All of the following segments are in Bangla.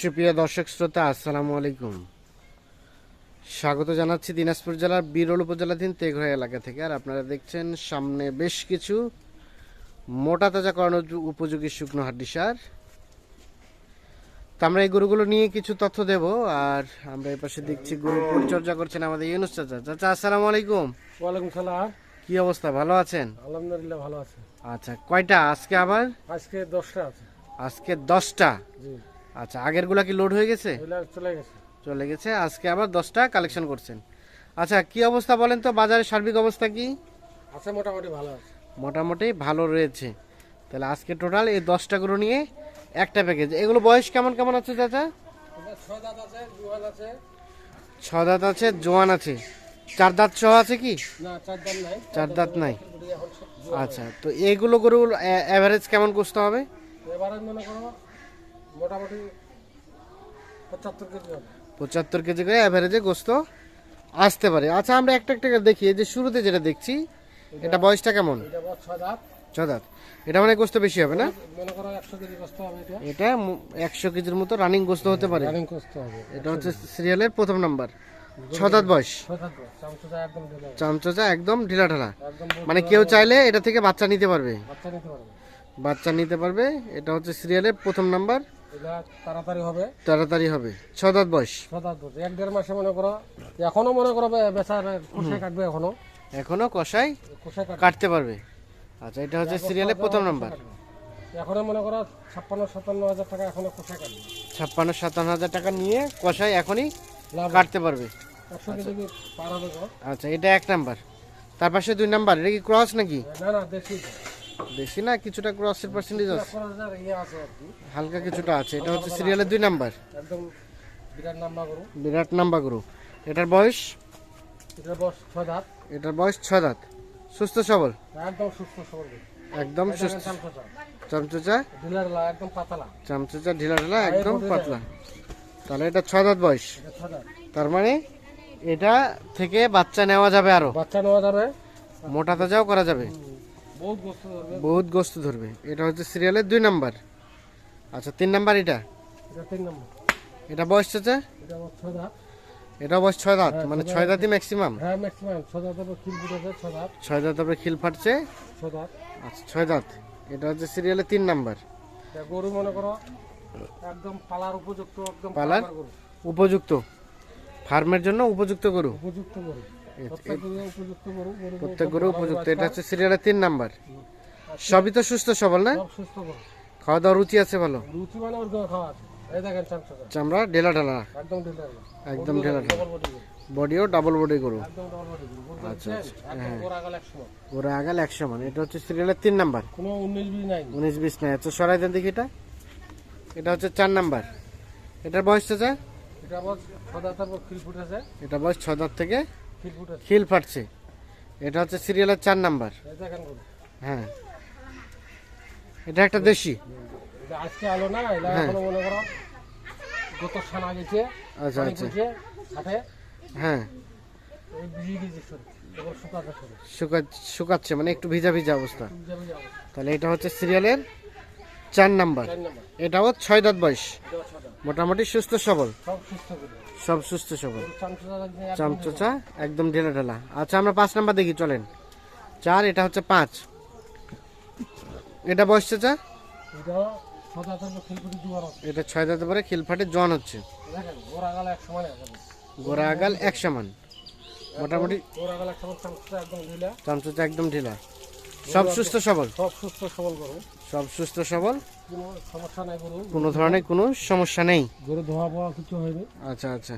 সুপ্রিয় দর্শক শ্রোতা আসসালামু আলাইকুম। স্বাগত জানাচ্ছি দিনাজপুর জেলার বিরল উপজেলাধীন তেঘরা এলাকা থেকে। আর আপনারা দেখছেন সামনে বেশ কিছু মোটা তাজা করানো উপযোগী শুকনো হাড্ডি সার। তো আমরা এই গরুগুলো নিয়ে কিছু তথ্য দেব আর আমরা এই পাশে দেখছি গরু পরিচর্যা করছেন আমাদের ইউনুস চাচা। চাচা আসসালামু আলাইকুম। ওয়ালাইকুম সালাম। কি অবস্থা ভালো আছেন? আলহামদুলিল্লাহ ভালো আছে। আচ্ছা কয়টা? আজকে আবার? আজকে দশটা আছে। আজকে দশটা? জি। আচ্ছা আগেরগুলা কি লোড হয়ে গেছে? চলে গেছে। চলে গেছে আজকে আবার দশটা কালেকশন করছেন। আচ্ছা কি অবস্থা বলেন তো বাজারের সার্বিক অবস্থা কি? আছে মোটামুটি ভালো আছে। মোটামুটি ভালো রয়েছে। তাহলে আজকে টোটাল এই দশটা গরু নিয়ে একটা প্যাকেজ এগুলো বয়স কেমন কেমন আছে চাচা? ছ দাঁত আছে জোয়ান আছে। চার দাঁত সহ আছে কি? চার দাঁত নাই। আচ্ছা তো এইগুলো গরু অ্যাভারেজ কেমন কষতে হবে? মোটামুটি পঁচাত্তর কেজি হবে। পঁচাত্তর কেজি করে অ্যাভারেজে গোস্ত আসতে পারে। আচ্ছা আমরা একটা একটা করে দেখি। এই যে শুরুতে যেটা দেখছি এটা বয়সটা কেমন? ছ দাঁত। এটা মানে গোস্ত বেশি হবে না? এটা। একশো কেজির মতো রানিং গোস্ত হতে পারে। এটা হচ্ছে সিরিয়ালের প্রথম নাম্বার ছ দাঁত বয়স। ছয় একদম চামচা একদম ঢিলা ঢালা। মানে কেউ চাইলে এটা থেকে বাচ্চা নিতে পারবে। বাচ্চা নিতে পারবে। এটা হচ্ছে সিরিয়ালের প্রথম নাম্বার তাড়াতাড়ি হবে। তাড়াতাড়ি হবে। ছ দাঁত বয়স। দাঁত এক দেড় মাসে মনে করো এখনও মনে করো বেচার কাটবে এখনও। এখনও কষাই কাটতে পারবে। আচ্ছা এটা হচ্ছে সিরিয়ালের প্রথম নাম্বার এখনও মনে করো ছাপ্পান্ন সাতান্ন হাজার টাকা এখনও কাটবে। ছাপ্পান্ন সাতান্ন হাজার টাকা নিয়ে কষাই এখনই কাটতে পারবে? আচ্ছা এটা এক নাম্বার তার পাশে দুই নাম্বার এটা কি ক্রস নাকি? না না দেশি। বেশি না কিছুটা ক্রসের পার্সেন্টেজ আছে। ইয়ে হালকা কিছুটা আছে। এটা হচ্ছে সিরিয়ালের দুই নাম্বার। একদম বিরাট নাম্বার করু বিরাট নাম্বার গ্রুপ এটার বয়স? এটা বস ছয় দাঁত। এটার বয়স ছ দাঁত। সুস্থ সবল? একদম সুস্থ সবল একদম সুস্থ। চামচা চামচুচা। ডিলার লা একদম পাতলা। চামচুচা ঢিলা ঢিলা একদম পাতলা। তাহলে এটা ছ দাঁত বয়স। ছয় তার মানে এটা থেকে বাচ্চা নেওয়া যাবে আরও। বাচ্চা নেওয়া যাবে। মোটা তাজাও করা যাবে। বহুত গোস্ত ধরবে। এটা হচ্ছে সিরিয়ালের দুই নাম্বার। আচ্ছা তিন নাম্বার এটা? এটা তিন নম্বর। এটা বয়স হচ্ছে এটা বয়স ছয় দাঁত। মানে ছয় দাঁতই ম্যাক্সিমাম হ্যাঁ ছয় দাঁত। তারপরে খিল ফাটছে? আচ্ছা ছয় দাঁত। এটা হচ্ছে সিরিয়ালের তিন নাম্বার। গরু মনে করো একদম পালার উপযুক্ত একদম? পালার উপযুক্ত। ফার্মের জন্য উপযুক্ত গরু। উপযুক্ত গরু। প্রত্যেক গরু উপযুক্ত। এটা হচ্ছে সিরিয়ালের তিন নাম্বার। সবই তো সুস্থ সবল না? খাওয়া দাওয়া রুচি আছে ভালো? রুচি মানে ওর খাওয়া আছে। চামড়া ঢেলা ঢালা। একদম ঢেলা ঢালা। বডিও ডাবল বডি বডি গরু। আচ্ছা? একদম গোড়া আগাল একশো। মানে। এটা হচ্ছে সিরিয়ালের তিন নাম্বার। উনিশ বিশ নাই। আচ্ছা সরাই দেন দেখি এটা। এটা হচ্ছে চার নাম্বার। এটার বয়স চাচা ফুটেছে। এটা বয়স ছ দাঁত থেকে খিল ফাটছে। এটা হচ্ছে সিরিয়ালের চার নাম্বার। হ্যাঁ। এটা একটা দেশি। এটা আজকে আলো না এটা হ্যাঁ। এখনও মনে করো গত সানা গেছে আচ্ছা আচ্ছা। সাথে হ্যাঁ। শুকাচ্ছে মানে একটু ভিজা ভিজা অবস্থা। তাহলে এটা হচ্ছে সিরিয়ালের চার নাম্বার। চার নম্বর। এটাও ছয় দাঁত বয়স। মোটামুটি সুস্থ সবল। সব সুস্থ সবল চামচা একদম চামচোচা একদম ঢেলা ঢেলা। আচ্ছা আমরা পাঁচ নাম্বার দেখি চলেন। চার এটা হচ্ছে পাঁচ। এটা বয়স চাচা এটা ছয় দাঁত পরে খিল ফাটে জন হচ্ছে। গোড়া আগাল এক সমান মোটামুটি চামচা একদম ঢিলা। চামচোচা একদম ঢিলা। সব সুস্থ সবল। সব সুস্থ সবল গরু। সব সুস্থ সবল? কোনো সমস্যা নাই গরু কোনো ধরনের কোনো সমস্যা নেই? গরু ধোয়া পোয়া কিছু হয়নি। আচ্ছা আচ্ছা।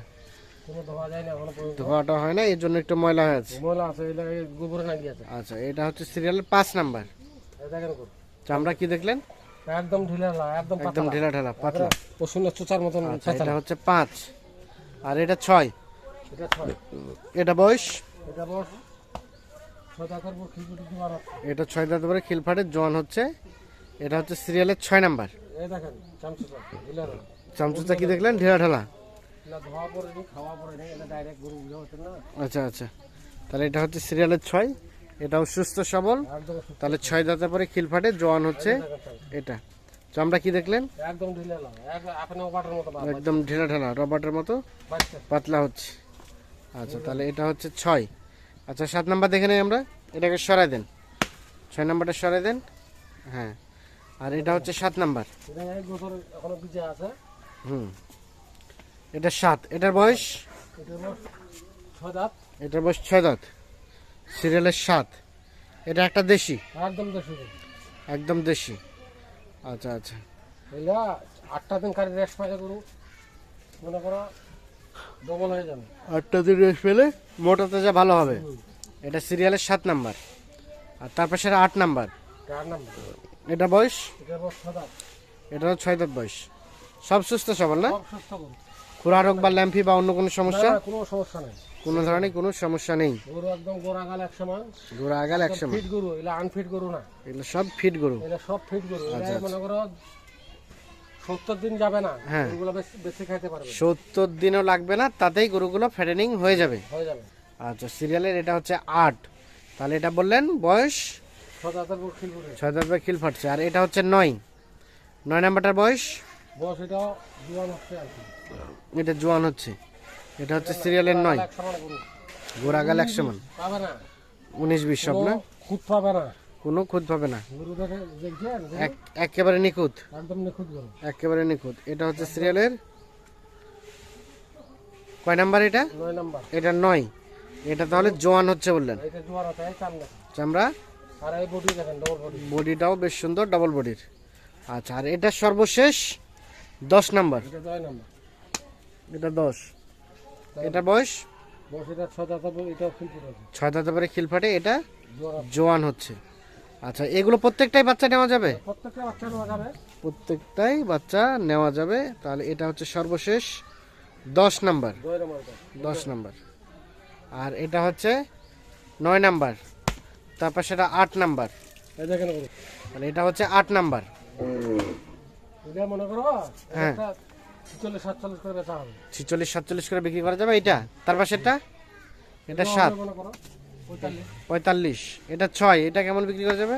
ধোয়াটা হয় না এর জন্য একটু ময়লা হয়ে আছে। ময়লা আছে গোবরে আচ্ছা এটা হচ্ছে সিরিয়ালের পাঁচ নাম্বার। চামড়া কি দেখলেন? একদম ঢিলা একদম একদম ঢিলা ঢালা পাতলা। পশুনের চোচার মতন আচ্ছা এটা হচ্ছে পাঁচ। আর এটা ছয়। এটা ছয়। এটা বয়স? এটা ছয় এটা দাঁত পরে খিলফাটের জন হচ্ছে এটা হচ্ছে সিরিয়ালের ছয় নাম্বার। চামচুচা কি দেখলেন? ঢেলা ঢালা। আচ্ছা আচ্ছা। তাহলে এটা হচ্ছে সিরিয়ালের ছয়। এটাও সুস্থ সবল। তাহলে ছয় দাঁতে পরে খিলফাটে জোয়ান হচ্ছে। এটা। চামড়া কি দেখলেন? একদম ঢিলা ঢালা রবার্টের মতো পাতলা হচ্ছে। আচ্ছা তাহলে এটা হচ্ছে ছয়। আচ্ছা সাত নাম্বার দেখে নেই আমরা। এটাকে সরাই দেন। ছয় নাম্বারটা সরাই দেন। হ্যাঁ। আর এটা হচ্ছে সাত নাম্বার। এটা আছে। হুম। এটা সাত। এটার বয়স? এটা এটার বয়স ছয় দাঁত। সিরিয়ালের সাত। এটা একটা দেশি? একদম দেশি। একদম দেশি। আচ্ছা আচ্ছা। এগুলা আটটা দিন কারি রেস্ট পাইলে গরু মনে করো ডবল হয়ে যাবে। আটটা দিন রেস্ট পেলে মোটা তাজা ভালো হবে। এটা সিরিয়ালের সাত নাম্বার। আর তারপর সেটা আট নাম্বার। চার নাম্বার। এটা বয়স? এটা ছয় দাঁত। বয়স। সব সুস্থ সবল না? খুরা রোগ বা ল্যাম্পি বা অন্য কোনো সমস্যা? কোনো সমস্যা নেই। কোনো ধরনের কোনো সমস্যা নেই। গরু একদম গোড়া গাল এক সময়। গোড়া আগাল একশো ফিট গরু এগুলা আনফিট গরু না। এগুলো সব ফিট গরু। এগুলা সব ফিট গরু। আচ্ছা, মনে করো সত্তর দিন যাবে না হ্যাঁ। বেশি খাইতে পারবে। সত্তর দিনও লাগবে না তাতেই গরুগুলো ফ্যাটেনিং হয়ে যাবে। হয়ে যাবে। আচ্ছা সিরিয়ালের এটা হচ্ছে আট। তাহলে এটা বললেন বয়স ছয় দাঁত খিল ফাটছে। আর এটা হচ্ছে নয়। নয় নাম্বারটার বয়স? এটা জোয়ান হচ্ছে এটা হচ্ছে। সিরিয়ালের নয়। গোড়া গাল একশো মান উনিশ বিশ সব না? কোনো খুঁত পাবে না। কোনো খুঁত পাবে না। একেবারে নিখুঁত। একেবারে নিখুঁত। এটা হচ্ছে সিরিয়ালের কয় নাম্বার এটা? এটা নয়। এটা তাহলে জোয়ান হচ্ছে বললেন। চামড়া? আর এই বডি দেখেন ডবল বডি বডিটাও বেশ সুন্দর ডাবল বডির আচ্ছা আর এটা সর্বশেষ দশ নাম্বার। এটা নয় নাম্বার। এটা দশ। এটা বয়স? বয়স এটা ছয় দাঁতের গরু এটাও খিল করে আছে ছয় পরে খিল ফাটে এটা জোয়ান হচ্ছে। আচ্ছা এগুলো প্রত্যেকটাই বাচ্চা নেওয়া যাবে? প্রত্যেকটা বাচ্চা নেওয়া যাবে। প্রত্যেকটাই বাচ্চা নেওয়া যাবে। তাহলে এটা হচ্ছে সর্বশেষ দশ নাম্বার। নয় নাম্বার। দশ নাম্বার। আর এটা হচ্ছে নয় নাম্বার। তারপর সেটা আট নাম্বার। মানে এটা হচ্ছে আট নাম্বার। এটা মনে করো হ্যাঁ। ছিচল্লিশ সাতচল্লিশ করে বিক্রি করা যাবে এটা? সাত। মনে করো পঁয়তাল্লিশ। এটা ছয়। এটা কেমন বিক্রি করা যাবে?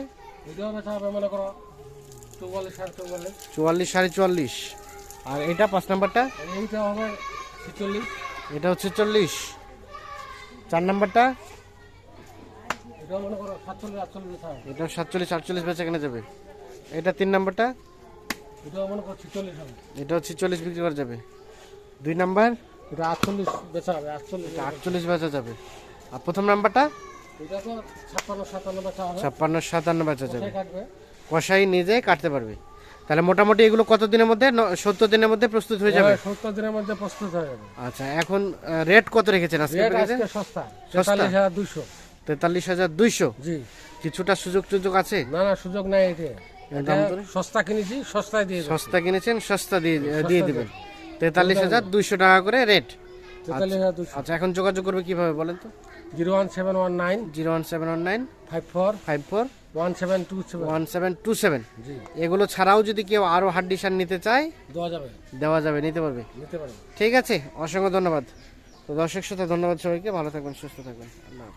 চুয়াল্লিশ সাড়ে চুয়াল্লিশ। আর এটা পাঁচ নাম্বারটা? এইটা হবে ছিচল্লিশ। এটা হচ্ছে চল্লিশ। চার নাম্বারটা এটাও মনে করো সাতচল্লিশ আটচল্লিশ বেচা হবে এটা সাতচল্লিশ আটচল্লিশ বেচা কেনা যাবে? এটা তিন নাম্বারটা? এটা হচ্ছে চল্লিশ বিক্রি করা যাবে। দুই নাম্বার? এটা আটচল্লিশ বেচা হবে আটচল্লিশ। আটচল্লিশ বেচা যাবে। আর প্রথম নাম্বারটা? ছাপ্পান্ন সাতান্ন বেচা যাবে। কষাই নিজে কাটতে পারবে। তাহলে মোটামুটি এগুলো কত দিনের মধ্যে সত্তর দিনের মধ্যে প্রস্তুত হয়ে যাবে? সত্তর দিনের মধ্যে প্রস্তুত হয়ে যাবে। আচ্ছা এখন রেট কত রেখেছেন আজকে আজকে সস্তা দুশো তেতাল্লিশ হাজার দুইশো। জি। কিছুটা সুযোগ টুযোগ আছে? না না সুযোগ নাই এটা এটা সস্তা কিনেছি সস্তায় দিয়ে সস্তা কিনেছেন সস্তা দিয়ে দিয়ে দিবেন। তেতাল্লিশ হাজার দুইশো টাকা করে রেট। আচ্ছা এখন যোগাযোগ করবে কীভাবে বলেন তো? Zero one seven one nine. Zero one seven one nine. Five four. Five four. One seven two seven. One seven two seven. জি। এগুলো ছাড়াও যদি কেউ আরও হাড্ডিসার নিতে চায় দেওয়া যাবে। দেওয়া যাবে নিতে পারবে। নিতে পারবে। ঠিক আছে অসংখ্য ধন্যবাদ। তো দর্শক সাথে ধন্যবাদ সবাইকে। ভালো থাকবেন সুস্থ থাকবেন। আল্লাহ